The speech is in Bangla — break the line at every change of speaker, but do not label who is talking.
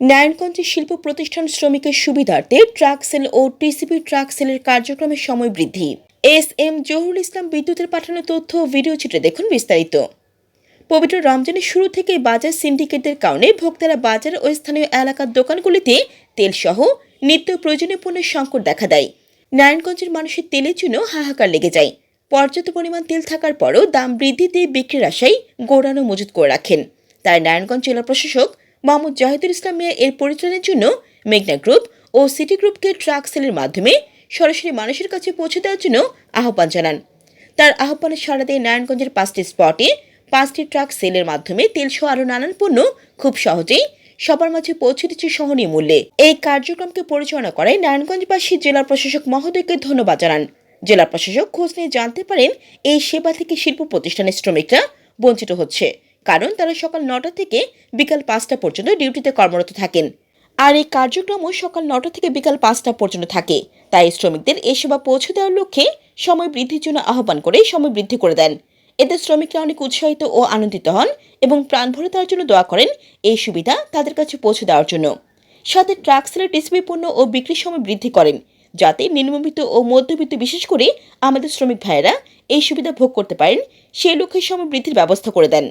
নারায়ণগঞ্জে শিল্প প্রতিষ্ঠান শ্রমিকের সুবিধার্থে ট্রাক সেল ও টিসিবি ট্রাক সেলের কার্যক্রমের সময় বৃদ্ধি। এস এম জহুরুল ইসলাম বিদ্যুতের পাঠানো তথ্য ও ভিডিও চিত্রে দেখুন বিস্তারিত। পবিত্র রমজানের শুরু থেকে বাজার সিন্ডিকেটদের কারণে ভোক্তারা বাজার ও স্থানীয় এলাকার দোকানগুলিতে তেলসহ নিত্য প্রয়োজনীয় পণ্যের সংকট দেখা দেয়। নারায়ণগঞ্জের মানুষের তেলের জন্য হাহাকার লেগে যায়। পর্যাপ্ত পরিমাণ তেল থাকার পরও দাম বৃদ্ধিতে বিক্রির আশায় গোড়ানো মজুত করে রাখেন। তাই নারায়ণগঞ্জ জেলা প্রশাসক মোহাম্মদ জাহিদুল ইসলাম মিয়া এর পরিচালনার জন্য মেঘনা গ্রুপ ও সিটি গ্রুপকে ট্রাক সেলের মাধ্যমে সরাসরি মানুষের কাছে পৌঁছে দেওয়ার জন্য আহ্বান জানান। তার আহ্বানে সাড়া দিয়ে নারায়ণগঞ্জের পাঁচটি স্পটে পাঁচটি ট্রাক সেলের মাধ্যমে তেলসহ আরও নানান পণ্য খুব সহজেই সবার মাঝে পৌঁছে দিচ্ছে সহনীয় মূল্যে। এই কার্যক্রমকে পরিচালনা করায় নারায়ণগঞ্জবাসী জেলা প্রশাসক মহোদয়কে ধন্যবাদ জানান। জেলা প্রশাসক খোঁজ নিয়ে জানতে পারেন এই সেবা থেকে শিল্প প্রতিষ্ঠানের শ্রমিকরা বঞ্চিত হচ্ছে। কারণ তারা সকাল নটা থেকে বিকাল পাঁচটা পর্যন্ত ডিউটিতে কর্মরত থাকেন। আর এই কার্যক্রমও সকাল নটা থেকে বিকাল পাঁচটা পর্যন্ত থাকে। তাই শ্রমিকদের এই সেবা পৌঁছে দেওয়ার লক্ষ্যে সময় বৃদ্ধির জন্য আহ্বান করে সময় বৃদ্ধি করে দেন। এতে শ্রমিকরা অনেক উৎসাহিত ও আনন্দিত হন এবং প্রাণ ভরে তার জন্য দোয়া করেন এই সুবিধা তাদের কাছে পৌঁছে দেওয়ার জন্য। সাথে ট্রাক সেলের টিসিবি পণ্য ও বিক্রির সময় বৃদ্ধি করেন, যাতে নিম্নবিত্ত ও মধ্যবিত্ত বিশেষ করে আমাদের শ্রমিক ভাইয়েরা এই সুবিধা ভোগ করতে পারেন, সেই লক্ষ্যে সময় বৃদ্ধির ব্যবস্থা করে দেন।